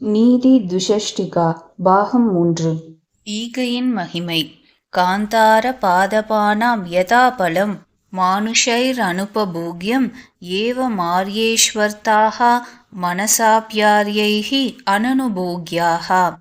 நீதி துஷஷ்டிகா பாகம் மூன்று. ஈகையின் மகிமை. காந்தார பாதபானாம் யதாபலம் மானுஷைர் அனுபபூக்யம் ஏவ மாரியேஸ்வர்த்தாக மனசாப்யாரியைஹி அனனுபோக்யாக.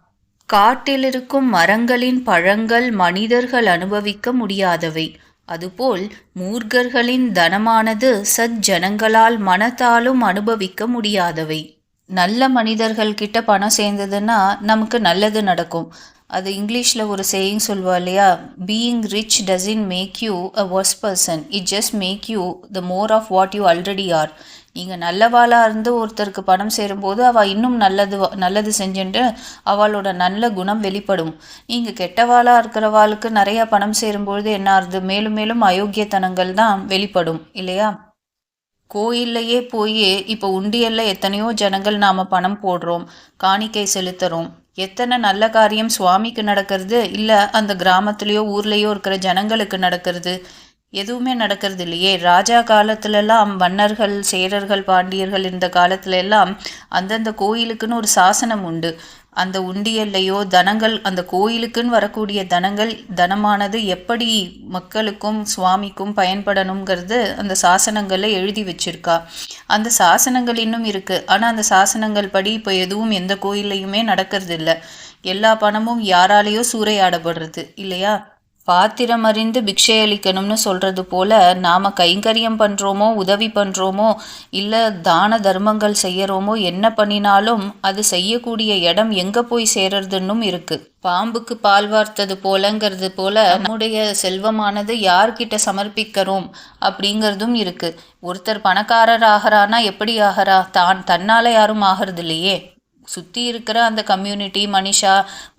காட்டிலிருக்கும் மரங்களின் பழங்கள் மனிதர்கள் அனுபவிக்க முடியாதவை. அதுபோல் மூர்க்கர்களின் தனமானது சஜ்ஜனங்களால் மனத்தாலும் அனுபவிக்க முடியாதவை. நல்ல மனிதர்கள் கிட்ட பணம் சேர்ந்ததுன்னா நமக்கு நல்லது நடக்கும். அது இங்கிலீஷில் ஒரு சேயிங் சொல்லுவா இல்லையா? Being rich doesn't make you a worse person it just make you the more of what you already are நீங்கள் நல்லவாளாக இருந்து ஒருத்தருக்கு பணம் சேரும்போது அவள் இன்னும் நல்லது நல்லது செஞ்சுட்டு அவளோட நல்ல குணம் வெளிப்படும். நீங்கள் கெட்டவாளாக இருக்கிறவாளுக்கு நிறையா பணம் சேரும்பொழுது என்ன ஆகுது மேலும் மேலும் அயோக்கியத்தனங்கள் தான் வெளிப்படும் இல்லையா? கோயில்லையே போய் இப்போ உண்டியல்ல எத்தனையோ ஜனங்கள் நாம் பணம் போடுறோம் காணிக்கை செலுத்துகிறோம் எத்தனை நல்ல காரியம் சுவாமிக்கு நடக்கிறது? இல்லை அந்த கிராமத்துலேயோ ஊர்லேயோ இருக்கிற ஜனங்களுக்கு நடக்கிறது? எதுவுமே நடக்கிறது இல்லையே. ராஜா காலத்துலலாம் மன்னர்கள் சேரர்கள் பாண்டியர்கள் இந்த காலத்துல எல்லாம் அந்தந்த கோயிலுக்குன்னு ஒரு சாசனம் உண்டு. அந்த உண்டியல்லையோ தனங்கள் அந்த கோயிலுக்குன்னு வரக்கூடிய தனங்கள் தனமானது எப்படி மக்களுக்கும் சுவாமிக்கும் பயன்படணுங்கிறது அந்த சாசனங்களில் எழுதி வச்சிருக்கா. அந்த சாசனங்கள் இன்னும் இருக்குது ஆனால் அந்த சாசனங்கள் படி இப்போ எதுவும் எந்த கோயில்லையுமே நடக்கிறது இல்லை எல்லா பணமும் யாராலேயோ சூறையாடப்படுறது இல்லையா? பாத்திரம் அறிந்து பிக்ஷை அளிக்கணும்னு சொல்கிறது போல் நாம் கைங்கரியம் பண்ணுறோமோ உதவி பண்ணுறோமோ இல்லை தான தர்மங்கள் செய்யறோமோ என்ன பண்ணினாலும் அது செய்யக்கூடிய இடம் எங்கே போய் சேரறதுன்னும் இருக்குது பாம்புக்கு பால் வார்த்தது போலங்கிறது போல நம்முடைய செல்வமானது யார்கிட்ட சமர்ப்பிக்கிறோம் அப்படிங்கிறதும் இருக்குது ஒருத்தர் பணக்காரர் ஆகிறானா எப்படி ஆகிறா? தான் தன்னால் யாரும் ஆகிறது இல்லையே சுற்றி இருக்கிற அந்த கம்யூனிட்டி மனிஷா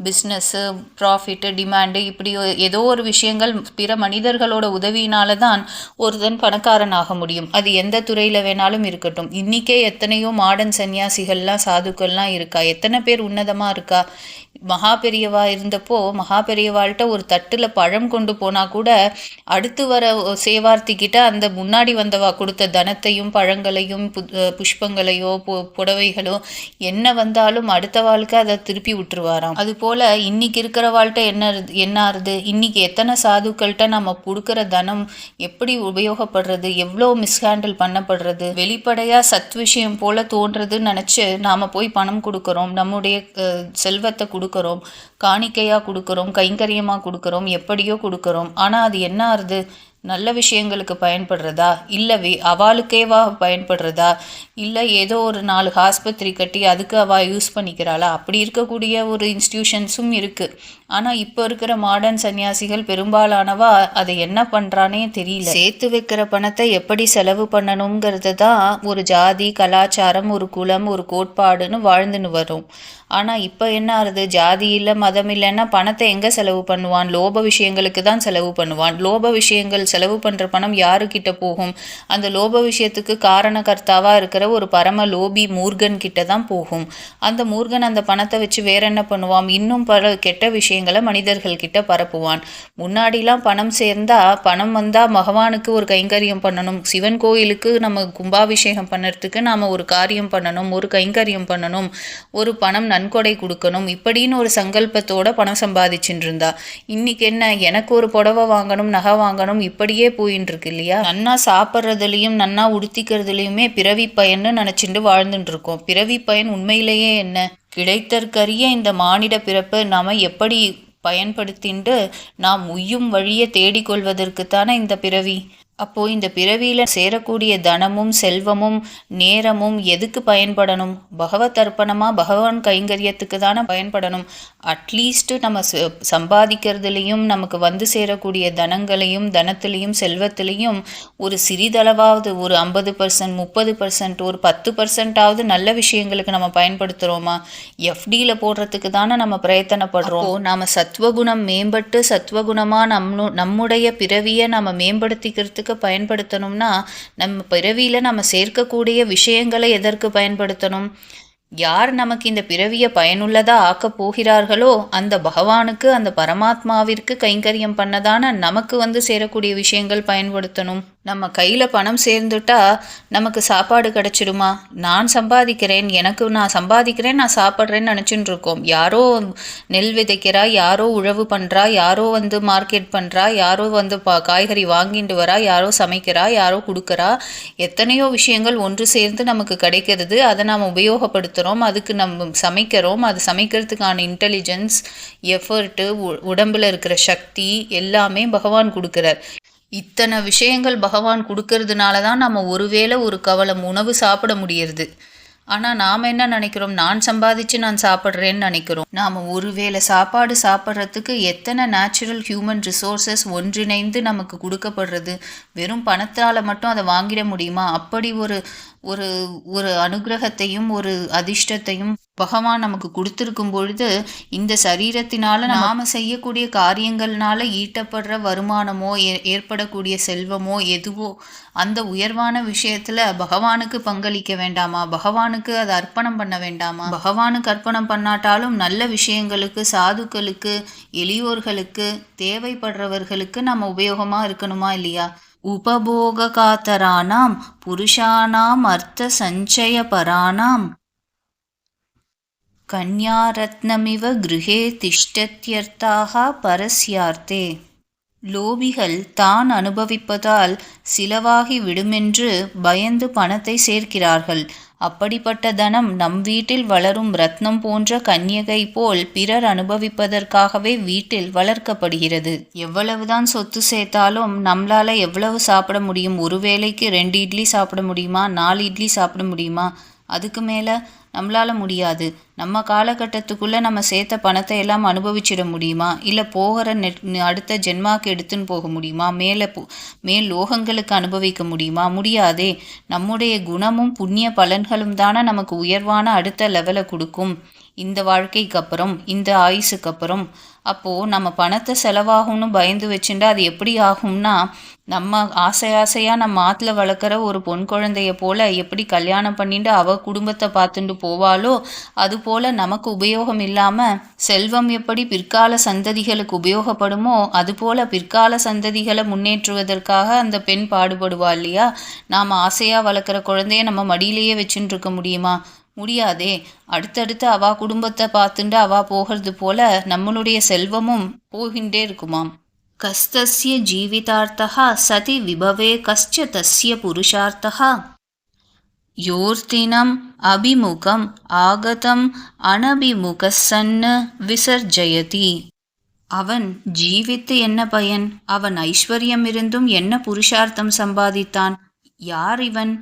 பிஸ்னஸ்ஸு ப்ராஃபிட்டு டிமாண்டு இப்படி ஏதோ ஒரு விஷயங்கள் பிற மனிதர்களோட உதவியினால தான் ஒருத்தன் பணக்காரன் ஆக முடியும். அது எந்த துறையில் வேணாலும் இருக்கட்டும். இன்றைக்கே எத்தனையோ மாடர்ன் சன்னியாசிகள்லாம் சாதுக்கள்லாம் இருக்கா? எத்தனை பேர் உன்னதமாக இருக்கா? மகா பெரியவா இருந்தப்போ மகா பெரியவாள்கிட்ட ஒரு தட்டில் பழம் கொண்டு போனால் கூட அடுத்து வர சேவார்த்திக்கிட்ட அந்த முன்னாடி வந்தவா கொடுத்த தனத்தையும் பழங்களையும் பு புஷ்பங்களையோ புடவைகளோ என்ன வந்தாலும் அடுத்த வாழ்க்கை அதை திருப்பி விட்டுருவாராம். அது போல் இன்னைக்கு இருக்கிற என்ன என்ன ஆறுது? இன்னைக்கு எத்தனை சாதுக்கள்கிட்ட நம்ம கொடுக்குற தனம் எப்படி உபயோகப்படுறது? எவ்வளோ மிஸ்ஹேண்டில் பண்ணப்படுறது? வெளிப்படையாக சத் விஷயம் போல தோன்றதுன்னு நினச்சி நாம் போய் பணம் கொடுக்குறோம். நம்முடைய செல்வத்தை கொடு கொடுக்குறோம் காணிக்கையாக கொடுக்குறோம் கைங்கரியமாக கொடுக்குறோம் எப்படியோ கொடுக்குறோம். ஆனால் அது என்ன ஆறுது? நல்ல விஷயங்களுக்கு பயன்படுறதா? இல்லை வே அவளுக்கேவா பயன்படுறதா? இல்லை ஏதோ ஒரு நாலு ஆஸ்பத்திரி கட்டி அதுக்கு அவள் யூஸ் பண்ணிக்கிறாளா? அப்படி இருக்கக்கூடிய ஒரு இன்ஸ்டியூஷன்ஸும் இருக்குது ஆனால் இப்போ இருக்கிற மாடர்ன் சன்னியாசிகள் பெரும்பாலானவா அதை என்ன பண்ணுறானே தெரியல. சேர்த்து வைக்கிற பணத்தை எப்படி செலவு பண்ணணுங்கிறது தான் ஒரு ஜாதி கலாச்சாரம் ஒரு குலம் ஒரு கோட்பாடுன்னு வாழ்ந்துன்னு வரும். ஆனால் இப்போ என்ன ஆகுது? ஜாதி இல்லை மதம் இல்லைன்னா பணத்தை எங்கே செலவு பண்ணுவான்? லோப விஷயங்களுக்கு தான் செலவு பண்ணுவான். லோப விஷயங்கள் செலவு பண்ணுற பணம் யாருக்கிட்ட போகும்? அந்த லோப விஷயத்துக்கு காரணகர்த்தாவாக இருக்கிற ஒரு பரம லோபி மூர்கன் கிட்ட தான் போகும். அந்த மூர்கன் அந்த பணத்தை வச்சு வேற என்ன பண்ணுவான்? இன்னும் பல கெட்ட விஷயங்களை மனிதர்கள் கிட்ட பரப்புவான். முன்னாடிலாம் பணம் சேர்ந்தா பணம் வந்தால் மகவானுக்கு ஒரு கைங்கரியம் பண்ணணும். சிவன் கோயிலுக்கு நம்ம கும்பாபிஷேகம் பண்ணுறதுக்கு நாம் ஒரு காரியம் பண்ணணும் ஒரு கைங்கரியம் பண்ணணும் ஒரு பணம் நன்கொடை கொடுக்கணும். இப்படின்னு ஒரு சங்கல்பத்தோட பணம் சம்பாதிச்சுட்டு இருந்தா. இன்னைக்கு என்ன? எனக்கு ஒரு புடவை வாங்கணும் நகை வாங்கணும் இப்படியே போயின்னு இருக்கு இல்லையா நன்னா சாப்பிட்றதுலையும் நன்னா உடுத்திக்கிறதுலையுமே பிறவி பயன்னு நினச்சிட்டு வாழ்ந்துட்டு இருக்கோம் பிறவி பயன் உண்மையிலேயே என்ன? கிடைத்தற்கரிய இந்த மானிட பிறப்பு நாம் எப்படி பயன்படுத்திண்டு நாம் உய்யும் வழியை தேடிக்கொள்வதற்குத்தானே இந்த பிறவி? அப்போது இந்த பிறவியில் சேரக்கூடிய தனமும் செல்வமும் நேரமும் எதுக்கு பயன்படணும்? பகவத் அர்ப்பணமாக பகவான் கைங்கரியத்துக்கு தானே பயன்படணும் அட்லீஸ்ட்டு நம்ம சம்பாதிக்கிறதுலையும் நமக்கு வந்து சேரக்கூடிய தனங்களையும் தனத்திலையும் செல்வத்திலையும் ஒரு சிறிதளவாவது ஒரு ஐம்பது பர்சன்ட் முப்பது பர்சன்ட் ஒரு பத்து பர்சன்டாவது நல்ல விஷயங்களுக்கு நம்ம பயன்படுத்துகிறோமா எஃப்டியில் போடுறதுக்கு தானே நம்ம பிரயத்தனப்படுறோம். நாம் சத்வகுணம் மேம்பட்டு சத்வகுணமாக நம்ம நம்முடைய பிறவியை நம்ம மேம்படுத்திக்கிறதுக்கு எதற்கு பயன்படுத்தணும்னா நம்ம பிறவியில் நம்ம சேர்க்கக்கூடிய விஷயங்களை எதற்கு பயன்படுத்தணும்? யார் நமக்கு இந்த பிறவியை பயனுள்ளதா ஆக்கப் போகிறார்களோ அந்த பகவானுக்கு அந்த பரமாத்மாவிற்கு கைங்கரியம் பண்ணதான நமக்கு வந்து சேரக்கூடிய விஷயங்கள் பயன்படுத்தணும். நம்ம கையில் பணம் சேர்ந்துட்டா நமக்கு சாப்பாடு கிடைச்சிடுமா? நான் சம்பாதிக்கிறேன் எனக்கு நான் சம்பாதிக்கிறேன் நான் சாப்பிட்றேன்னு நினச்சிட்டு இருக்கோம் யாரோ நெல் விதைக்கிறா யாரோ உழவு பண்ணுறா யாரோ வந்து மார்க்கெட் பண்ணுறா யாரோ வந்து பா காய்கறி வாங்கிட்டு வரா யாரோ சமைக்கிறா யாரோ கொடுக்குறா. எத்தனையோ விஷயங்கள் ஒன்று சேர்ந்து நமக்கு கிடைக்கிறது. அதை நாம் பயன்படுத்துகிறோம் அதுக்கு நம்ம சமைக்கிறோம். அது சமைக்கிறதுக்கான இன்டெலிஜென்ஸ் எஃபர்ட்டு உடம்புல இருக்கிற சக்தி எல்லாமே பகவான் கொடுக்குறார். இத்தனை விஷயங்கள் பகவான் கொடுக்கறதுனால தான் நம்ம ஒருவேளை ஒரு கவலம் உணவு சாப்பிட முடியறது. ஆனால் நாம் என்ன நினைக்கிறோம்? நான் சம்பாதிச்சு நான் சாப்பிட்றேன்னு நினைக்கிறோம். நாம் ஒருவேளை சாப்பாடு சாப்பிட்றதுக்கு எத்தனை நேச்சுரல் ஹியூமன் ரிசோர்சஸ் ஒன்றிணைந்து நமக்கு கொடுக்கப்படுறது? வெறும் பணத்தால் மட்டும் அதை வாங்கிட முடியுமா? அப்படி ஒரு ஒரு ஒரு அனுகிரகத்தையும் ஒரு அதிர்ஷ்டத்தையும் பகவான் நமக்கு கொடுத்துருக்கும் பொழுது இந்த சரீரத்தினால நாம செய்யக்கூடிய காரியங்கள்னால ஈட்டப்படுற வருமானமோ ஏ- ஏற்படக்கூடிய செல்வமோ எதுவோ அந்த உயர்வான விஷயத்துல பகவானுக்கு பங்களிக்க வேண்டாமா? பகவானுக்கு அதை அர்ப்பணம் பண்ண வேண்டாமா? பகவானுக்கு அர்ப்பணம் பண்ணாட்டாலும் நல்ல விஷயங்களுக்கு சாதுக்களுக்கு எளியோர்களுக்கு தேவைப்படுறவர்களுக்கு நம்ம உபயோகமா இருக்கணுமா இல்லையா? உபபோககாத்தரானாம் புருஷானாம் அர்த்த சஞ்சயபராணாம் கன்யாரத்னமிவ கிருஹே திஷ்டத்யர்த்தாக பரஸ்யார்த்தே. லோபிகள் தான் அனுபவிப்பதால் சிலவாகி விடுமென்று பயந்து பணத்தை சேர்க்கிறார்கள். அப்படிப்பட்ட தனம் நம் வீட்டில் வளரும் ரத்னம் போன்ற கன்யகை போல் பிறர் அனுபவிப்பதற்காகவே வீட்டில் வளர்க்கப்படுகிறது. எவ்வளவுதான் சொத்து சேர்த்தாலும் நம்மளால எவ்வளவு சாப்பிட முடியும்? ஒரு வேளைக்கு ரெண்டு இட்லி சாப்பிட முடியுமா? நாலு இட்லி சாப்பிட முடியுமா? அதுக்கு மேலே நம்மளால முடியாது. நம்ம காலகட்டத்துக்குள்ளே நம்ம சேர்த்த பணத்தை எல்லாம் அனுபவிச்சிட முடியுமா? இல்லை போகிற நெட் அடுத்த ஜென்மாவுக்கு எடுத்துன்னு போக முடியுமா? மேலே போ மேல் லோகங்களுக்கு அனுபவிக்க முடியுமா? முடியாதே. நம்முடைய குணமும் புண்ணிய பலன்களும் தானே நமக்கு உயர்வான அடுத்த லெவலை கொடுக்கும். இந்த வாழ்க்கைக்கு அப்புறம் இந்த ஆயுசுக்கு அப்புறம். அப்போது நம்ம பணத்தை செலவாகும்னு பயந்து வச்சுட்டா அது எப்படி ஆகும்னா நம்ம ஆசை ஆசையாக நம்ம ஆற்றுல வளர்க்குற ஒரு பொன் குழந்தைய போல் எப்படி கல்யாணம் பண்ணிட்டு அவ குடும்பத்தை பார்த்துட்டு போவாளோ அதுபோல் நமக்கு உபயோகம் இல்லாமல் செல்வம் எப்படி பிற்கால சந்ததிகளுக்கு உபயோகப்படுமோ அதுபோல் பிற்கால சந்ததிகளை முன்னேற்றுவதற்காக அந்த பெண் பாடுபடுவா இல்லையா? நாம் ஆசையாக வளர்க்குற குழந்தைய நம்ம மடியிலேயே வச்சுட்டு இருக்க முடியுமா? முடியாதே. அடுத்தடுத்து அவா குடும்பத்தை பார்த்துட்டு அவா போகிறது போல நம்மளுடைய செல்வமும் போகின்றே இருக்குமாம். கஸ்தஸ்ய ஜீவிதார்த்தா சதி விபவே கஸ்ச தஸ்ய புருஷார்த்தா யோர்த்தினம் அபிமுகம் ஆகதம் அனபிமுகசன்னு விசர்ஜயதி அவன் ஜீவித்து என்ன பயன் அவன் ஐஸ்வர்யம் இருந்தும் என்ன புருஷார்த்தம் சம்பாதித்தான் யார் இவன்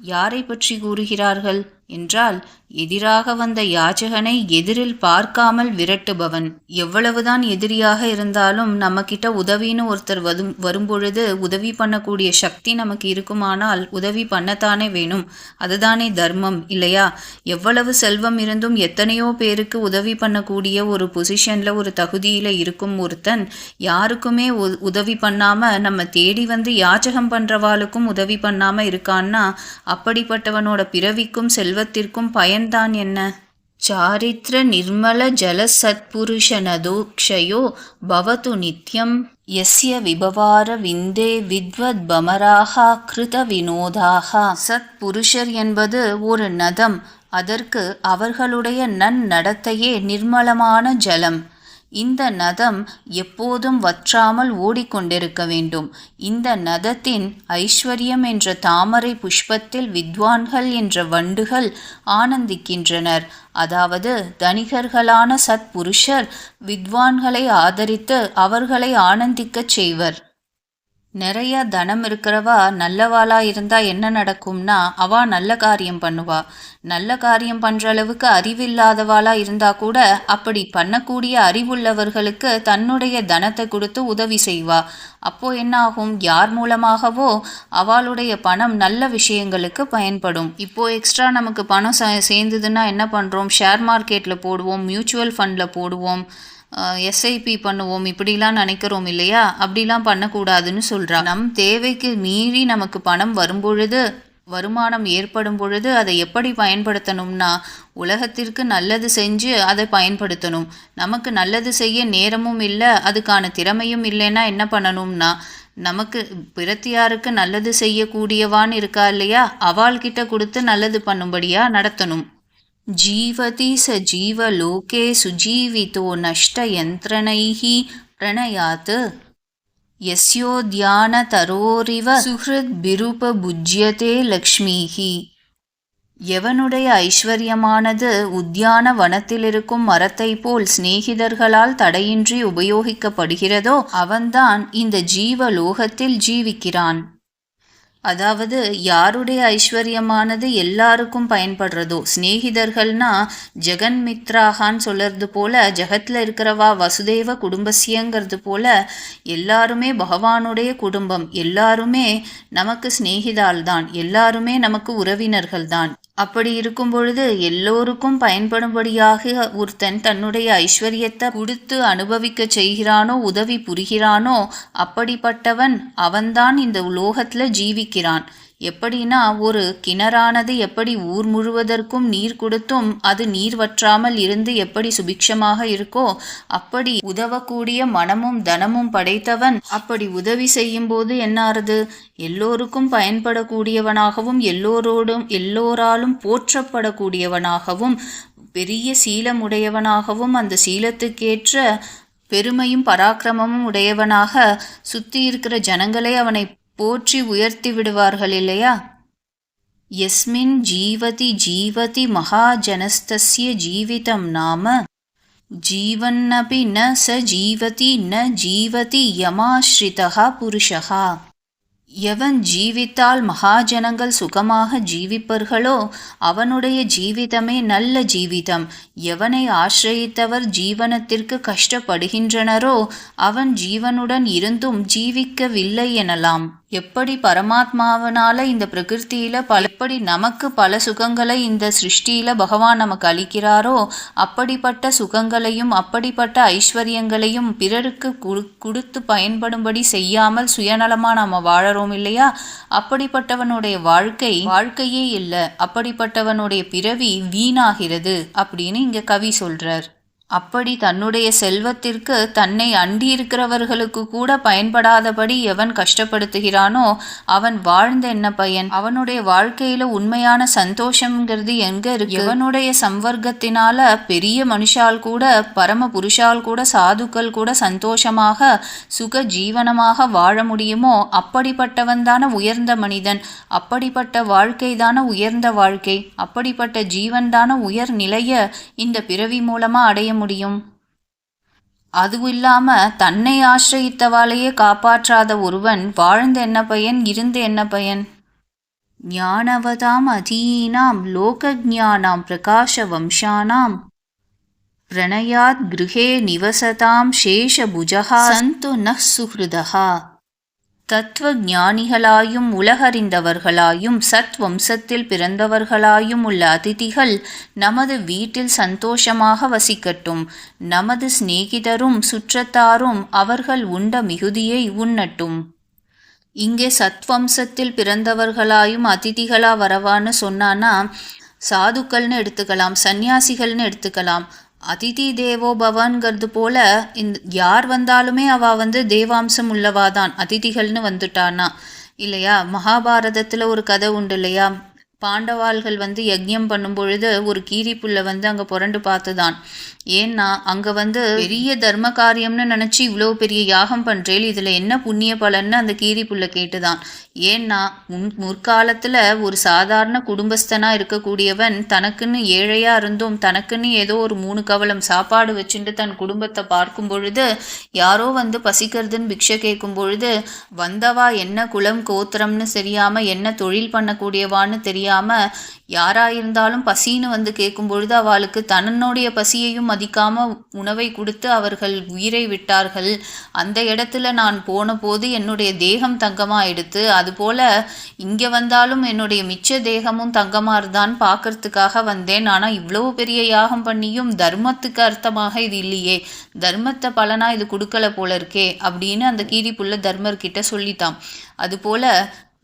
யாரை பற்றி கூறுகிறார்கள் என்றால் எதிராக வந்த யாச்சகனை எதிரில் பார்க்காமல் விரட்டுபவன். எவ்வளவுதான் எதிரியாக இருந்தாலும் நம்மக்கிட்ட உதவின்னு ஒருத்தர் வரும் வரும்பொழுது உதவி பண்ணக்கூடிய சக்தி நமக்கு இருக்குமானால் உதவி பண்ணத்தானே வேணும். அதுதானே தர்மம் இல்லையா? எவ்வளவு செல்வம் இருந்தும் எத்தனையோ பேருக்கு உதவி பண்ணக்கூடிய ஒரு பொசிஷனில் ஒரு தகுதியில் இருக்கும் ஒருத்தன் யாருக்குமே உ- உதவி பண்ணாமல் நம்ம தேடி வந்து யாச்சகம் பண்ணுறவாளுக்கும் உதவி பண்ணாமல் இருக்கான்னா அப்படிப்பட்டவனோட பிறவிக்கும் உலகத்திற்கும் பயன்தான் என்ன? சாரித்ர நிர்மல ஜல சத்புருஷனதோக்ஷயோ பவது நித்யம் யஸ்ய விபவார விந்தே வித்வத் பமராக கிருத வினோதாக சத்புருஷர் என்பது ஒரு நதம். அதற்கு அவர்களுடைய நன்னடத்தையே நிர்மலமான ஜலம். இந்த நதம் எப்போதும் வற்றாமல் ஓடிக்கொண்டிருக்க வேண்டும். இந்த நதத்தின் ஐஸ்வர்யம் என்ற தாமரை புஷ்பத்தில் வித்வான்கள் என்ற வண்டுகள் ஆனந்திக்கின்றனர். அதாவது தனிகர்களான சத்புருஷர் வித்வான்களை ஆதரித்து அவர்களை ஆனந்திக்கச் செய்வர். நிறைய தனம் இருக்கிறவா நல்லவாளா இருந்தா என்ன நடக்கும்னா அவா நல்ல காரியம் பண்ணுவா. நல்ல காரியம் பண்ற அளவுக்கு அறிவில்லாதவாளா இருந்தா கூட அப்படி பண்ணக்கூடிய அறிவுள்ளவர்களுக்கு தன்னுடைய தனத்தை கொடுத்து உதவி செய்வா. அப்போ என்ன ஆகும் யார் மூலமாகவோ அவளுடைய பணம் நல்ல விஷயங்களுக்கு பயன்படும். இப்போ எக்ஸ்ட்ரா நமக்கு பணம் சே- சேர்ந்ததுன்னா என்ன பண்றோம்? ஷேர் மார்க்கெட்ல போடுவோம் மியூச்சுவல் ஃபண்ட்ல போடுவோம். எஸ்ஐபி பண்ணுவோம் இப்படிலாம் நினைக்கிறோம் இல்லையா? அப்படிலாம் பண்ணக்கூடாதுன்னு சொல்கிறான் நம் தேவைக்கு மீறி நமக்கு பணம் வரும்பொழுது வருமானம் ஏற்படும் பொழுது அதை எப்படி பயன்படுத்தணும்னா உலகத்திற்கு நல்லது செஞ்சு அதை பயன்படுத்தணும். நமக்கு நல்லது செய்ய நேரமும் இல்லை அதுக்கான திறமையும் இல்லைன்னா என்ன பண்ணணும்னா நமக்கு பிரத்தியாருக்கு நல்லது செய்யக்கூடியவான்னு இருக்கா இல்லையா? அவள்கிட்ட கொடுத்து நல்லது பண்ணும்படியாக நடத்தணும். ஜீவதி ச ஜீவலோகே சுஜீவிதோ நஷ்ட யந்திரணைஹி பிரணயாத் யஸ்யோத்யானதரோரிவ சுஹൃத்பிருபபுஜ்யதே லக்ஷ்மீஹி எவனுடைய ஐஸ்வர்யமானது உத்தியான வனத்திலிருக்கும் மரத்தைப் போல் சிநேகிதர்களால் தடையின்றி உபயோகிக்கப்படுகிறதோ அவன்தான் இந்த ஜீவலோகத்தில் ஜீவிக்கிறான். அதாவது யாருடைய ஐஸ்வர்யமானது எல்லாருக்கும் பயன்படுறதோ? சிநேகிதர்கள்னா ஜெகன் மித்ராகான்னு சொல்கிறது போல ஜெகத்தில் இருக்கிறவா வசுதேவ குடும்பசியங்கிறது போல எல்லாருமே பகவானுடைய குடும்பம். எல்லாருமே நமக்கு சிநேகிதால் தான் எல்லாருமே நமக்கு உறவினர்கள் தான் அப்படி இருக்கும் பொழுது எல்லோருக்கும் பயன்படும்படியாக ஒருத்தன் தன்னுடைய ஐஸ்வர்யத்தை கொடுத்து அனுபவிக்க செய்கிறானோ உதவி புரிகிறானோ அப்படிப்பட்டவன் அவன்தான் இந்த உலோகத்தில் ஜீவிக்கிறான். எப்படின்னா ஒரு கிணறானது எப்படி ஊர் முழுவதற்கும் நீர் கொடுத்தும் அது நீர் வற்றாமல் இருந்து எப்படி சுபிக்ஷமாக இருக்கோ அப்படி உதவக்கூடிய மனமும் தனமும் படைத்தவன் அப்படி உதவி செய்யும் போது என்னாருது எல்லோருக்கும் பயன்படக்கூடியவனாகவும் எல்லோரோடும் எல்லோராலும் போற்றப்படக்கூடியவனாகவும் பெரிய சீலமுடையவனாகவும் அந்த சீலத்துக்கேற்ற பெருமையும் பராக்கிரமமும் உடையவனாக சுத்தி இருக்கிற ஜனங்களே அவனை போற்றி உயர்த்தி விடுவார்கள் இல்லையா? எஸ்மின் ஜீவதி ஜீவதி மகாஜனஸ்தஸ்ய ஜீவிதம் நாம. ஜீவன்னபி ந ச ஜீவதி ந ஜீவதி யமாஸ்ரிதா புருஷா எவன் ஜீவித்தால் மகாஜனங்கள் சுகமாக ஜீவிப்பர்களோ அவனுடைய ஜீவிதமே நல்ல ஜீவிதம். எவனை ஆசிரயித்தவர் ஜீவனத்திற்கு கஷ்டப்படுகின்றனரோ அவன் ஜீவனுடன் இருந்தும் ஜீவிக்கவில்லை எனலாம். எப்படி பரமாத்மாவனால இந்த பிரகிருத்தியில பல எப்படி நமக்கு பல சுகங்களை இந்த சிருஷ்டியில பகவான் நமக்கு அளிக்கிறாரோ அப்படிப்பட்ட சுகங்களையும் அப்படிப்பட்ட ஐஸ்வர்யங்களையும் பிறருக்கு கொடுத்து பயன்படும்படி செய்யாமல் சுயநலமா நாம வாழறோம் இல்லையா? அப்படிப்பட்டவனுடைய வாழ்க்கை வாழ்க்கையே இல்லை. அப்படிப்பட்டவனுடைய பிறவி வீணாகிறது அப்படின்னு இங்க கவி சொல்றார். அப்படி தன்னுடைய செல்வத்திற்கு தன்னை அண்டியிருக்கிறவர்களுக்கு கூட பயன்படாதபடி எவன் கஷ்டப்படுத்துகிறானோ அவன் வாழ்ந்த என்ன பயன்? அவனுடைய வாழ்க்கையில உண்மையான சந்தோஷம்ங்கிறது எங்க இருக்கு? எவனுடைய சம்வர்க்கத்தினால பெரிய மனுஷால் கூட பரம புருஷால் கூட சாதுக்கள் கூட சந்தோஷமாக சுக ஜீவனமாக வாழ முடியுமோ? அப்படிப்பட்டவன் தான உயர்ந்த மனிதன். அப்படிப்பட்ட வாழ்க்கை தான உயர்ந்த வாழ்க்கை. அப்படிப்பட்ட ஜீவன் தான உயர் நிலைய இந்த பிறவி மூலமா அடைய முடியும்? அதுவும் இல்லாம தன்னை ஆசிரயித்தவாளையே காப்பாற்றாத ஒருவன் வாழ்ந்த என்ன பயன் இருந்து என்ன பயன்? ஞானவதாம் அதீனாம் லோகஜானாம் பிரகாஷ வம்சானாம் பிரணயாத் கிருஹே நிவசதாம் சேஷபுஜகா சந்து ந சுஹிருதா தத்துவ ஞானிகளாயும் உலகறிந்தவர்களாயும் சத் வம்சத்தில் பிறந்தவர்களாயும் உள்ள அதிதிகள் நமது வீட்டில் சந்தோஷமாக வசிக்கட்டும். நமது சிநேகிதரும் சுற்றத்தாரும் அவர்கள் உண்ட மிகுதியை உண்ணட்டும். இங்கே சத்வம்சத்தில் பிறந்தவர்களாயும் அதிதிகளா வரவான்னு சொன்னான்னா சாதுக்கள்னு எடுத்துக்கலாம் சந்நியாசிகள்னு எடுத்துக்கலாம். அதிதி தேவோ பவான்கிறது போல இந்த யார் வந்தாலுமே அவள் வந்து தேவாம்சம் உள்ளவாதான். அதிதிகள்னு வந்துட்டானா. இல்லையா? மகாபாரதத்தில் ஒரு கதை உண்டு இல்லையா? பாண்டவாள்கள் வந்து யஜ்யம் பண்ணும் பொழுது ஒரு கீரிப்புள்ள வந்து அங்கே புரண்டு பார்த்துதான். ஏன்னா அங்கே வந்து பெரிய தர்ம காரியம்னு நினச்சி இவ்வளோ பெரிய யாகம் பண்ணுறேன் இதில் என்ன புண்ணிய பலன்னு அந்த கீரிப்புள்ள கேட்டுதான். ஏன்னா முன் முற்காலத்தில் ஒரு சாதாரண குடும்பஸ்தனாக இருக்கக்கூடியவன் தனக்குன்னு ஏழையாக இருந்தும் தனக்குன்னு ஏதோ ஒரு மூணு கவலம் சாப்பாடு வச்சுட்டு தன் குடும்பத்தை பார்க்கும் பொழுது யாரோ வந்து பசிக்கிறதுன்னு பிக்ஷை கேட்கும் பொழுது வந்தவா என்ன குலம் கோத்திரம்னு தெரியாமல் என்ன தொழில் பண்ணக்கூடியவான்னு தெரியாமல் யாராக இருந்தாலும் பசின்னு வந்து கேட்கும் பொழுது அவளுக்கு தன்னுடைய பசியையும் மதிக்காமல் உணவை கொடுத்து அவர்கள் உயிரை விட்டார்கள். அந்த இடத்துல நான் போன போது என்னுடைய தேகம் தங்கமாக எடுத்து அதுபோல இங்கே வந்தாலும் என்னுடைய மிச்ச தேகமும் தங்கமாறுதான் பார்க்கறதுக்காக வந்தேன். ஆனால் இவ்வளோ பெரிய யாகம் பண்ணியும் தர்மத்துக்கு அர்த்தமாக இது இல்லையே. தர்மத்தை பலனாக இது கொடுக்கல போல இருக்கே அப்படின்னு அந்த கீரிப்புள்ள தர்மர்கிட்ட சொல்லிட்டான். அதுபோல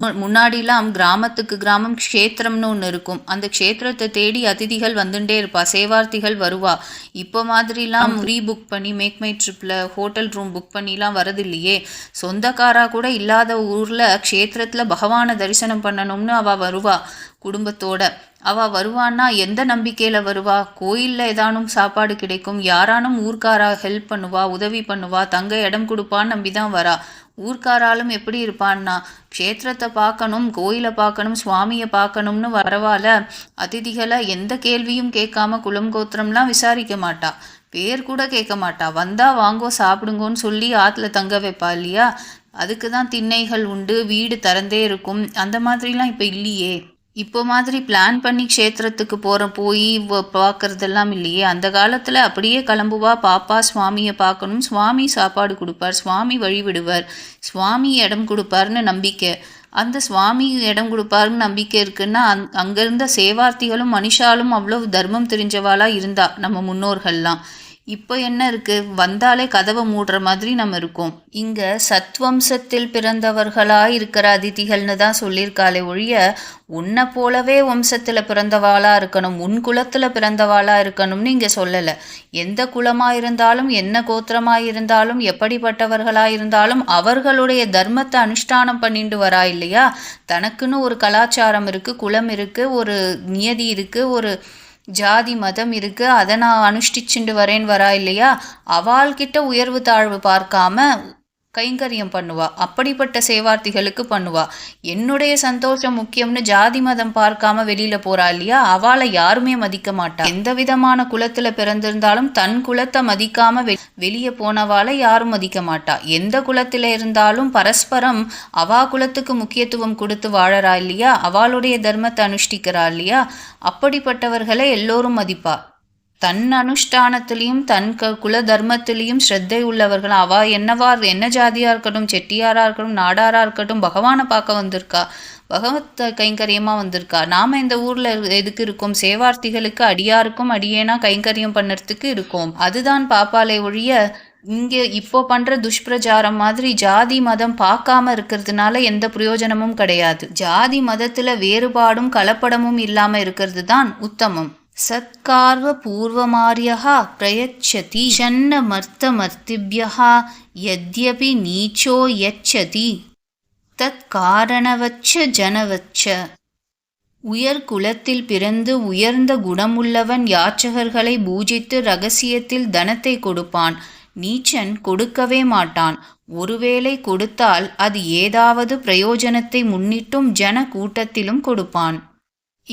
முன்னாடிலாம் கிராமத்துக்கு கிராமம் க்ஷேத்திரம்னு ஒன்று இருக்கும். அந்த க்ஷேத்திரத்தை தேடி அதிதிகள் வந்துட்டே இருப்பா. சேவார்த்திகள் வருவா. இப்போ மாதிரிலாம் ப்ரீ புக் பண்ணி மேக் மை ட்ரிப்பில் ஹோட்டல் ரூம் புக் பண்ணிலாம் வரது இல்லையே சொந்தக்காரா கூட இல்லாத ஊரில் க்ஷேத்திரத்தில் பகவானை தரிசனம் பண்ணணும்னு அவள் வருவா. குடும்பத்தோட. அவ வருவான்னா எந்த நம்பிக்கையில வருவா? கோயில்ல ஏதானும் சாப்பாடு கிடைக்கும். யாரானும் ஊர்க்காரா ஹெல்ப் பண்ணுவா உதவி பண்ணுவா தங்க இடம் கொடுப்பான்னு நம்பி தான் வரா. ஊர்க்காராலும் எப்படி இருப்பான்னா க்ஷேத்திரத்தை பார்க்கணும் கோயிலை பார்க்கணும் சுவாமியை பார்க்கணும்னு வரவால அதிதிகளை எந்த கேள்வியும் கேட்காம குலம் கோத்திரம்லாம் விசாரிக்க மாட்டா. பேர் கூட கேட்க மாட்டா. வந்தா வாங்கோ சாப்பிடுங்கோன்னு சொல்லி ஆற்றுல தங்க வைப்பா இல்லையா? அதுக்கு தான் திண்ணைகள் உண்டு வீடு திறந்தே இருக்கும். அந்த மாதிரிலாம் இப்போ இல்லையே. இப்போ மாதிரி பிளான் பண்ணி க்ஷேத்திரத்துக்கு போகிற போய் பார்க்குறதெல்லாம் இல்லையே. அந்த காலத்தில் அப்படியே கிளம்புவா. பாப்பா சுவாமியை பார்க்கணும். சுவாமி சாப்பாடு கொடுப்பார். சுவாமி வழி விடுவார். சுவாமி இடம் கொடுப்பார்னு நம்பிக்கை. அந்த சுவாமி இடம் கொடுப்பாருன்னு நம்பிக்கை இருக்குன்னா அங் அங்கே இருந்த சேவார்த்திகளும் மனுஷாலும் அவ்வளவு தர்மம் தெரிஞ்சவாளாக இருந்தா நம்ம முன்னோர்கள்லாம். இப்போ என்ன இருக்கு? வந்தாலே கதவை மூடுற மாதிரி நம்ம இருக்கோம். இங்க சத்வம்சத்தில் பிறந்தவர்களாக இருக்கிற அதிதிகள்னு தான் சொல்லியிருக்காளே ஒழிய உன்னை போலவே வம்சத்தில் பிறந்தவாளா இருக்கணும் உன் குலத்தில் பிறந்தவாளா இருக்கணும்னு இங்கே சொல்லலை. எந்த குலமாக இருந்தாலும் என்ன கோத்திரமாக இருந்தாலும் எப்படிப்பட்டவர்களாக இருந்தாலும் அவர்களுடைய தர்மத்தை அனுஷ்டானம் பண்ணிட்டு வரா இல்லையா? தனக்குன்னு ஒரு கலாச்சாரம் இருக்குது குலம் இருக்குது ஒரு நியதி இருக்குது ஒரு ஜாதி மதம் இருக்கு அதை நான் அனுஷ்டிச்சுண்டு வரேன் வரா இல்லையா? அவாள்கிட்ட உயர்வு தாழ்வு பார்க்காம கைங்கரியம் பண்ணுவா. அப்படிப்பட்ட சேவார்த்திகளுக்கு பண்ணுவா. என்னுடைய சந்தோஷம் முக்கியம்னு ஜாதி மதம் பார்க்காம வெளியில போறா இல்லையா? அவளை யாருமே மதிக்க மாட்டா. எந்த விதமான குலத்துல பிறந்திருந்தாலும் தன் குலத்தை மதிக்காம வெ- வெளியே போனவாளை யாரும் மதிக்க மாட்டா. எந்த குலத்துல இருந்தாலும் பரஸ்பரம் அவா குலத்துக்கு முக்கியத்துவம் கொடுத்து வாழறா இல்லையா? அவளுடைய தர்மத்தை அனுஷ்டிக்கிறா இல்லையா? அப்படிப்பட்டவர்களை எல்லோரும் மதிப்பா. தன் அனுஷ்டானத்திலையும் தன் க குல தர்மத்திலையும் ஸ்ரத்தை உள்ளவர்கள் அவா என்னவா என்ன ஜாதியாக இருக்கட்டும் செட்டியாராக இருக்கட்டும் நாடாராக இருக்கட்டும் பகவானை பார்க்க வந்திருக்கா? பகவத் கைங்கரியமாக வந்திருக்கா? நாம் இந்த ஊரில் எதுக்கு இருக்கோம்? சேவார்த்திகளுக்கு அடியாருக்கும் அடியேனா கைங்கரியம் பண்ணுறதுக்கு இருக்கோம். அதுதான் பாப்பாலே ஒழிய இங்கே இப்போ பண்ணுற துஷ்பிரச்சாரம் மாதிரி ஜாதி மதம் பார்க்காம இருக்கிறதுனால எந்த பிரயோஜனமும் கிடையாது. ஜாதி மதத்தில் வேறுபாடும் கலப்படமும் இல்லாமல் இருக்கிறது தான் உத்தமம். சத்கார்வ பூர்வமாரியः பிரயச்சதி ஷன்ன மர்த்த மர்த்திபியः யத்யபி நீச்சோ யச்சதி தத் காரணவச்ச ஜனவச்ச உயர் குலத்தில் பிறந்து உயர்ந்த குணமுள்ளவன் யாச்சகர்களை பூஜித்து ரகசியத்தில் தனத்தை கொடுப்பான். நீச்சன் கொடுக்கவே மாட்டான். ஒருவேளை கொடுத்தால் அது ஏதாவது பிரயோஜனத்தை முன்னிட்டும் ஜன கூட்டத்திலும் கொடுப்பான்.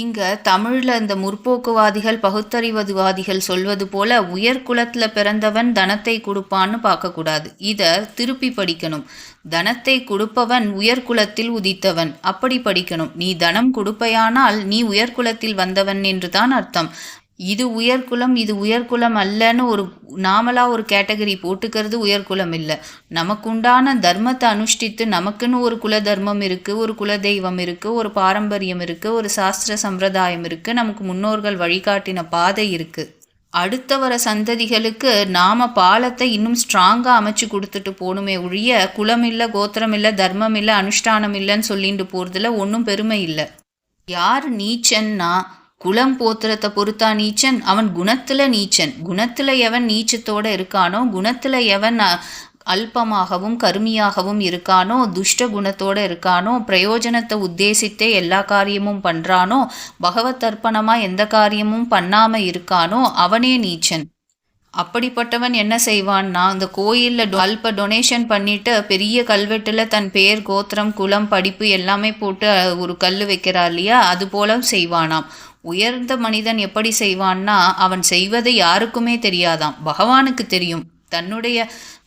இங்க தமிழில் இந்த முற்போக்குவாதிகள் பகுத்தறிவதுவாதிகள் சொல்வது போல உயர் குலத்தில் பிறந்தவன் தனத்தை கொடுப்பான்னு பார்க்கக்கூடாது. இதை திருப்பி படிக்கணும். தனத்தை கொடுப்பவன் உயர்குலத்தில் உதித்தவன். அப்படி படிக்கணும். நீ தனம் கொடுப்பையானால் நீ உயர்குலத்தில் வந்தவன் என்று தான் அர்த்தம். இது உயர்குலம் இது உயர்குலம் அல்லன்னு ஒரு நாமளாக ஒரு கேட்டகரி போட்டுக்கிறது உயர்குலம் இல்லை. நமக்குண்டான தர்மத்தை அனுஷ்டித்து நமக்குன்னு ஒரு குல தர்மம் இருக்குது ஒரு குல தெய்வம் இருக்குது ஒரு பாரம்பரியம் இருக்குது ஒரு சாஸ்திர சம்பிரதாயம் இருக்குது நமக்கு முன்னோர்கள் வழிகாட்டின பாதை இருக்குது அடுத்த வர சந்ததிகளுக்கு நாம் பாலத்தை இன்னும் ஸ்ட்ராங்காக அமைச்சு கொடுத்துட்டு போகணுமே ஒழிய குலம் இல்லை கோத்திரம் இல்லை தர்மம் இல்லை அனுஷ்டானம் இல்லைன்னு சொல்லிட்டு போகிறதுல ஒன்றும் பெருமை இல்லை. யார் நீச்சன்னா குலம் போத்திரத்தை பொறுத்தா நீச்சன் அவன் குணத்துல நீச்சன். குணத்துல எவன் நீச்சத்தோட இருக்கானோ குணத்துல எவன் அ, அல்பமாகவும் கருமியாகவும் இருக்கானோ துஷ்ட குணத்தோட இருக்கானோ பிரயோஜனத்தை உத்தேசித்தே எல்லா காரியமும் பண்றானோ பகவத் அர்ப்பணமா எந்த காரியமும் பண்ணாம இருக்கானோ அவனே நீச்சன். அப்படிப்பட்டவன் என்ன செய்வான்னா அந்த கோயிலில் அல்ப டொனேஷன் பண்ணிட்டு பெரிய கல்வெட்டில் தன் பேர் கோத்திரம் குலம் படிப்பு எல்லாமே போட்டு ஒரு கல் வைக்கிறா இல்லையா? அது போல செய்வானாம். உயர்ந்த மனிதன் எப்படி செய்வான்னா அவன் செய்வது யாருக்குமே தெரியாதாம் பகவானுக்கு தெரியும். தன்னுடைய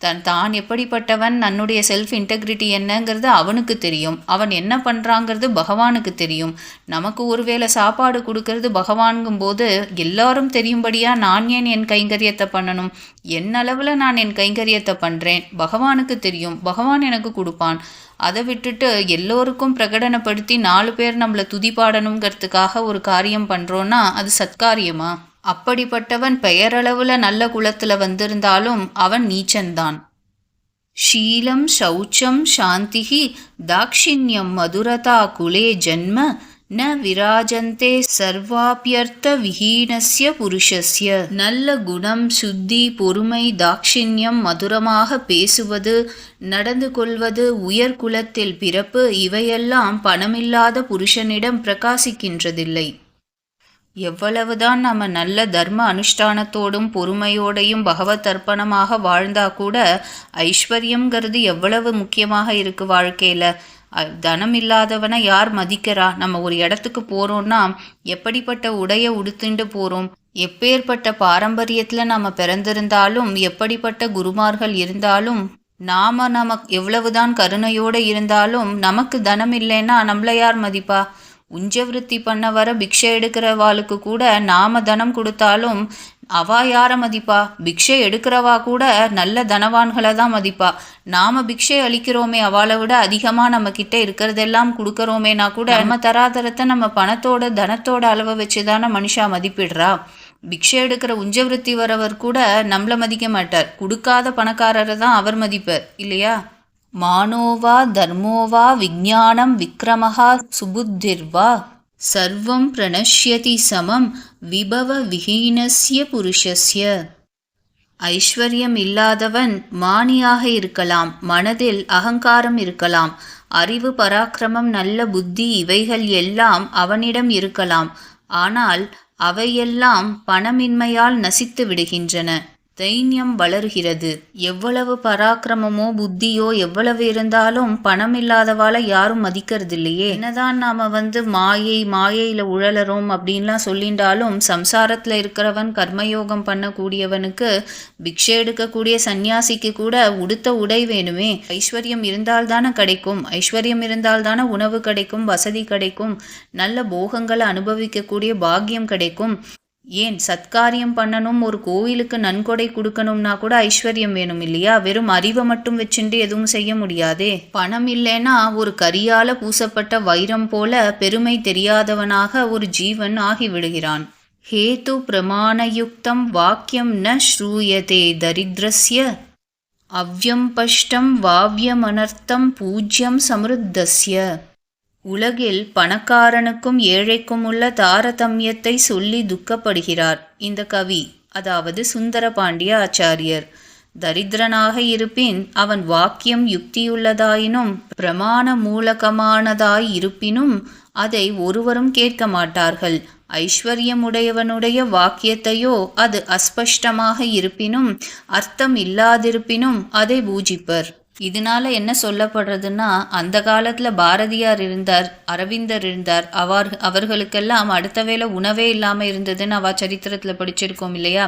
தன் தான் எப்படிப்பட்டவன் தன்னுடைய செல்ஃப் இன்டெகிரிட்டி என்னங்கிறது அவனுக்கு தெரியும். அவன் என்ன பண்ணுறாங்கிறது பகவானுக்கு தெரியும். நமக்கு ஒருவேளை சாப்பாடு கொடுக்கறது பகவான்கும் போது எல்லாரும் தெரியும்படியா நான் ஏன் என் கைங்கரியத்தை பண்ணணும்? என் அளவில் நான் என் கைங்கரியத்தை பண்ணுறேன் பகவானுக்கு தெரியும். பகவான் எனக்கு கொடுப்பான். அதை விட்டுட்டு எல்லோருக்கும் பிரகடனப்படுத்தி நாலு பேர் நம்மளை துதிப்பாடணுங்கிறதுக்காக ஒரு காரியம் பண்ணுறோன்னா அது சத்காரியமா அப்படிப்பட்டவன் பெயரளவுல நல்ல குலத்துல வந்திருந்தாலும் அவன் நீச்சன்தான் शीलं शौचं शान्तिः दाक्षिण्यं मधुरता कुले जन्म ந விராஜந்தே சர்வாபியர்த்த விஹீனஸ்ய புருஷஸ்ய நல்ல குணம் சுத்தி பொறுமை தாக்ஷிண்யம் மதுரமாக பேசுவது நடந்து கொள்வது உயர் குலத்தில் பிறப்பு இவையெல்லாம் பணமில்லாத புருஷனிடம் பிரகாசிக்கின்றதில்லை. எவ்வளவுதான் நம்ம நல்ல தர்ம அனுஷ்டானத்தோடும் பொறுமையோடையும் பகவத் அர்ப்பணமாக வாழ்ந்தா கூட ஐஸ்வர்யங்கிறது எவ்வளவு முக்கியமாக இருக்கு வாழ்க்கையில. தனம் இல்லாதவனை யார் மதிக்கிறா? நம்ம ஒரு இடத்துக்கு போறோம்னா எப்படிப்பட்ட உடையை உடுத்துண்டு போறோம்? எப்பேற்பட்ட பாரம்பரியத்தில் நாம் பிறந்திருந்தாலும் எப்படிப்பட்ட குருமார்கள் இருந்தாலும் நாம நமக்கு எவ்வளவுதான் கருணையோடு இருந்தாலும் நமக்கு தனம் இல்லைன்னா நம்மள யார் மதிப்பா? உஞ்சவிருத்தி பண்ண வர பிக்ஷை எடுக்கிறவாளுக்கு கூட நாம தனம் கொடுத்தாலும் அவா யார மதிப்பா? பிக்ஷை எடுக்கிறவா கூட நல்ல தனவான்களை தான் மதிப்பா. நாம பிக்ஷை அளிக்கிறோமே அவளை விட அதிகமா நம்ம கிட்ட இருக்கிறதெல்லாம் கொடுக்கறோமேனா கூட நம்ம தராதரத்தை நம்ம பணத்தோட தனத்தோட அளவை வச்சுதானே மனுஷா மதிப்பிடுறா. பிக்ஷை எடுக்கிற உஞ்சவிருத்தி வரவர் கூட நம்மள மதிக்க மாட்டார். கொடுக்காத பணக்காரரை தான் அவர் மதிப்பார். இல்லையா? மானோவா தர்மோவா விஞ்ஞானம் விக்ரமஹா சுபுத்திர்வா. சர்வம் பிரணஷ்யதி சமம் விபவ விஹீனஸ்ய புருஷஸ்ய. ஐஸ்வர்யம் இல்லாதவன் மானியாக இருக்கலாம் மனதில் அகங்காரம் இருக்கலாம் அறிவு பராக்கிரமம் நல்ல புத்தி இவைகள் எல்லாம் அவனிடம் இருக்கலாம் ஆனால் அவையெல்லாம் பணமின்மையால் நசித்து விடுகின்றன. தைன்யம் வளர்கிறது. எவ்வளவு பராக்கிரமமோ புத்தியோ எவ்வளவு இருந்தாலும் பணம் இல்லாதவாளை யாரும் மதிக்கிறதில்லையே. என்னதான் நாம வந்து மாயை மாயையில உழலறோம் அப்படின்லாம் சொல்லிண்டாலும் சம்சாரத்துல இருக்கிறவன் கர்மயோகம் பண்ணக்கூடியவனுக்கு பிக்ஷை எடுக்கக்கூடிய சந்நியாசிக்கு கூட உடுத்த உடை வேணுமே. ஐஸ்வர்யம் இருந்தால் தானே கிடைக்கும். ஐஸ்வர்யம் இருந்தால் தானே உணவு கிடைக்கும் வசதி கிடைக்கும். நல்ல போகங்களை அனுபவிக்கக்கூடிய பாக்கியம் கிடைக்கும். ஏன் சத்காரியம் பண்ணணும்? ஒரு கோவிலுக்கு நன்கொடை கொடுக்கணும்னா கூட ஐஸ்வர்யம் வேணும் இல்லையா? வெறும் அறிவை மட்டும் வச்சுட்டு எதுவும் செய்ய முடியாதே. பணம் இல்லைன்னா ஒரு கரியால பூசப்பட்ட வைரம் போல பெருமை தெரியாதவனாக ஒரு ஜீவன் ஆகிவிடுகிறான். ஹேது பிரமாணயுக்தம் வாக்கியம் ந ஸ்ரூயதே தரித்ரஸ்ய. அவ்யம் பஷ்டம் வாவ்யமனர்த்தம் பூஜ்யம் சமிருத்தஸ்ய. உலகில் பணக்காரனுக்கும் ஏழைக்கும் உள்ள தாரதமியத்தை சொல்லி துக்கப்படுகிறார். இந்த கவி அதாவது சுந்தர பாண்டிய ஆச்சாரியர் தரித்திரனாக இருப்பின் அவன் வாக்கியம் யுக்தியுள்ளதாயினும் பிரமாண மூலகமானதாய் இருப்பினும் அதை ஒருவரும் கேட்க மாட்டார்கள். ஐஸ்வர்யமுடையவனுடைய வாக்கியத்தையோ அது அஸ்பஷ்டமாக இருப்பினும் அர்த்தம் இல்லாதிருப்பினும் அதை பூஜிப்பர். இதனால என்ன சொல்லப்படுறதுன்னா அந்த காலத்தில் பாரதியார் இருந்தார் அரவிந்தர் இருந்தார் அவர் அவர்களுக்கெல்லாம் அடுத்த வேளை உணவே இல்லாமல் இருந்ததுன்னு அவ சரித்திரத்தில் படிச்சிருக்கோம் இல்லையா?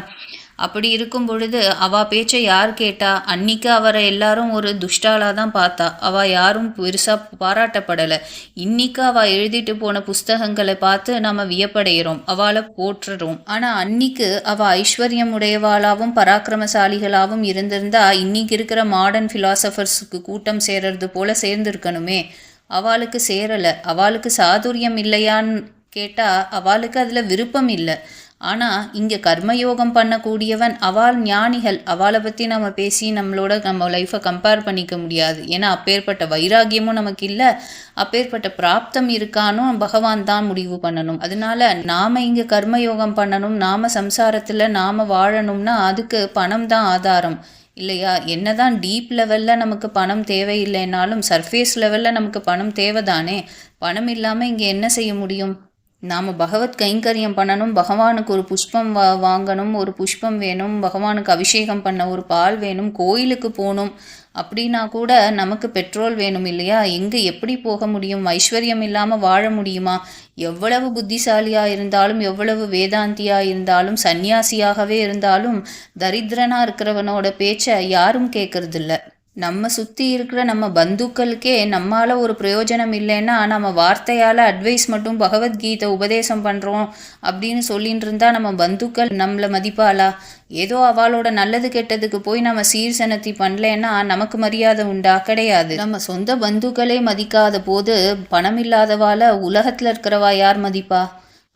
அப்படி இருக்கும் பொழுது அவ பேச்சை யார் கேட்டா? அன்னைக்கு அவரை எல்லாரும் ஒரு துஷ்டாலா தான் பார்த்தா. அவ யாரும் பெருசா பாராட்டப்படலை. இன்னைக்கு அவ எழுதிட்டு போன புஸ்தகங்களை பார்த்து நம்ம வியப்படைகிறோம். அவளை போற்றுறோம். ஆனா அன்னைக்கு அவ ஐஸ்வர்யம் உடையவாளாவும் பராக்கிரமசாலிகளாகவும் இருந்திருந்தா இன்னைக்கு இருக்கிற மாடர்ன் ஃபிலாசபர்ஸுக்கு கூட்டம் சேர்றது போல சேர்ந்திருக்கணுமே. அவளுக்கு சேரலை. அவளுக்கு சாதுரியம் இல்லையான்னு கேட்டால் அவளுக்கு அதில் விருப்பம் இல்லை. ஆனால் இங்கே கர்மயோகம் பண்ணக்கூடியவன் அவால் ஞானிகள் அவளை பற்றி நம்ம பேசி நம்மளோட நம்ம லைஃப்பை கம்பேர் பண்ணிக்க முடியாது. ஏன்னா அப்பேற்பட்ட வைராகியமும் நமக்கு இல்லை. அப்பேற்பட்ட பிராப்தம் இருக்கானும் பகவான் தான் முடிவு பண்ணணும். அதனால நாம் இங்கே கர்மயோகம் பண்ணணும் நாம் சம்சாரத்தில் நாம் வாழணும்னா அதுக்கு பணம் தான் ஆதாரம். இல்லையா? என்னதான் டீப் லெவலில் நமக்கு பணம் தேவையில்லைனாலும் சர்ஃபேஸ் லெவலில் நமக்கு பணம் தேவைதானே? பணம் இல்லாமல் இங்கே என்ன செய்ய முடியும்? நாம் பகவத் கைங்கரியம் பண்ணணும் பகவானுக்கு ஒரு புஷ்பம் வா வாங்கணும் ஒரு புஷ்பம் வேணும் பகவானுக்கு அபிஷேகம் பண்ண ஒரு பால் வேணும் கோயிலுக்கு போகணும் அப்படின்னா கூட நமக்கு பெட்ரோல் வேணும் இல்லையா? எங்கே எப்படி போக முடியும்? ஐஸ்வர்யம் இல்லாமல் வாழ முடியுமா? எவ்வளவு புத்திசாலியாக இருந்தாலும் எவ்வளவு வேதாந்தியாக இருந்தாலும் சந்நியாசியாகவே இருந்தாலும் தரித்திரனாக இருக்கிறவனோட பேச்சை யாரும் கேட்கறதில்ல நம்ம சுற்றி இருக்கிற நம்ம பந்துக்களுக்கே நம்மால் ஒரு பிரயோஜனம் இல்லைன்னா நம்ம வார்த்தையால் அட்வைஸ் மட்டும் பகவத்கீதை உபதேசம் பண்ணுறோம் அப்படின்னு சொல்லிட்டு இருந்தால் நம்ம பந்துக்கள் நம்மளை மதிப்பாளா? ஏதோ அவளோட நல்லது கெட்டதுக்கு போய் நம்ம சீர்சனத்தி பண்ணலன்னா நமக்கு மரியாதை உண்டா? கிடையாது. நம்ம சொந்த பந்துக்களே மதிக்காத போது பணம் இல்லாதவால உலகத்தில் இருக்கிறவா யார் மதிப்பா?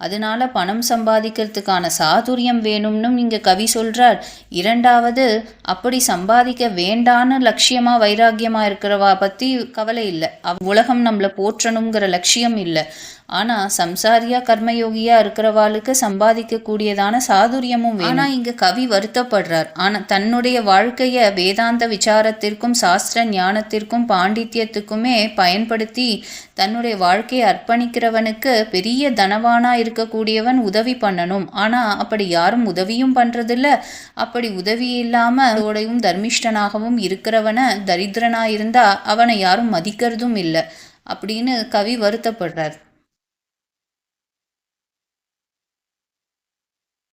அதனால பணம் சம்பாதிக்கிறதுக்கான சாதுரியம் வேணும்னு இங்கே கவி சொல்கிறார் இரண்டாவது அப்படி சம்பாதிக்க வேண்டான்னு லட்சியமாக வைராக்கியமாக இருக்கிறவா பற்றி கவலை இல்லை. அவ் உலகம் நம்மளை போற்றணுங்கிற லட்சியம் இல்லை. ஆனால் சம்சாரியா கர்மயோகியா இருக்கிறவாளுக்கு சம்பாதிக்கக்கூடியதான சாதுரியமும் ஆனால் இங்கே கவி வருத்தப்படுறார். ஆனால் தன்னுடைய வாழ்க்கையை வேதாந்த விசாரத்திற்கும் சாஸ்திர ஞானத்திற்கும் பாண்டித்யத்துக்குமே பயன்படுத்தி தன்னுடைய வாழ்க்கையை அர்ப்பணிக்கிறவனுக்கு பெரிய தனவானா இருக்கக்கூடியவன் உதவி பண்ணணும். ஆனால் அப்படி யாரும் உதவியும் பண்றதில்ல. அப்படி உதவி இல்லாம அதோடையும் தர்மிஷ்டனாகவும் இருக்கிறவனை தரித்திரனாக இருந்தால் அவனை யாரும் மதிக்கிறதும் இல்லை. அப்படின்னு கவி வருத்தப்படுறார்.